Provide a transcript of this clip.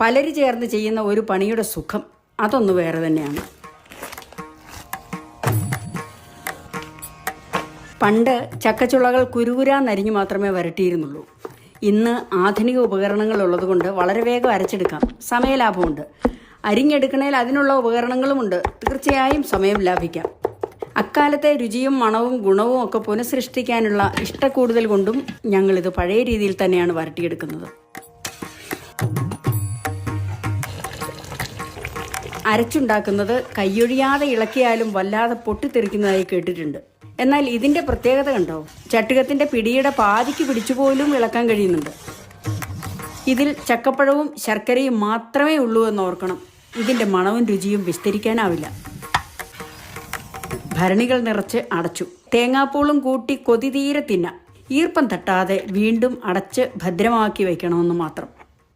പലര് ചേർന്ന് ചെയ്യുന്ന ഒരു പണിയുടെ സുഖം അതൊന്ന് വേറെ തന്നെയാണ്. പണ്ട് ചക്കച്ചുളകൾ കുരുകുരാന്നരിഞ്ഞു മാത്രമേ വരട്ടിയിരുന്നുള്ളൂ. ഇന്ന് ആധുനിക ഉപകരണങ്ങൾ ഉള്ളതുകൊണ്ട് വളരെ വേഗം അരച്ചെടുക്കാം. സമയലാഭമുണ്ട്. അരിഞ്ഞെടുക്കണേൽ അതിനുള്ള ഉപകരണങ്ങളുമുണ്ട് തീർച്ചയായും സമയം ലാഭിക്കാം. അക്കാലത്തെ രുചിയും മണവും ഗുണവും ഒക്കെ പുനഃസൃഷ്ടിക്കാനുള്ള ഇഷ്ടക്കൂടുതൽ കൊണ്ടും ഞങ്ങളിത് പഴയ രീതിയിൽ തന്നെയാണ് വരട്ടിയെടുക്കുന്നത്. അരച്ചുണ്ടാക്കുന്നത് കൈയൊഴിയാതെ ഇളക്കിയാലും വല്ലാതെ പൊട്ടിത്തെറിക്കുന്നതായി കേട്ടിട്ടുണ്ട്. എന്നാൽ ഇതിന്റെ പ്രത്യേകത കണ്ടോ? ചട്ടുകത്തിന്റെ പിടിയുടെ പാതിക്ക് പിടിച്ചുപോലും ഇളക്കാൻ കഴിയുന്നുണ്ട്. ഇതിൽ ചക്കപ്പഴവും ശർക്കരയും മാത്രമേ ഉള്ളൂ എന്ന് ഓർക്കണം. ഇതിന്റെ മണവും രുചിയും വിസ്തരിക്കാനാവില്ല. ഭരണികൾ നിറച്ച് അടച്ചു. തേങ്ങാപ്പൂളും കൂട്ടി കൊതി തീരെ തിന്ന. ഈർപ്പം തട്ടാതെ വീണ്ടും അടച്ച് ഭദ്രമാക്കി വയ്ക്കണമെന്ന് മാത്രം.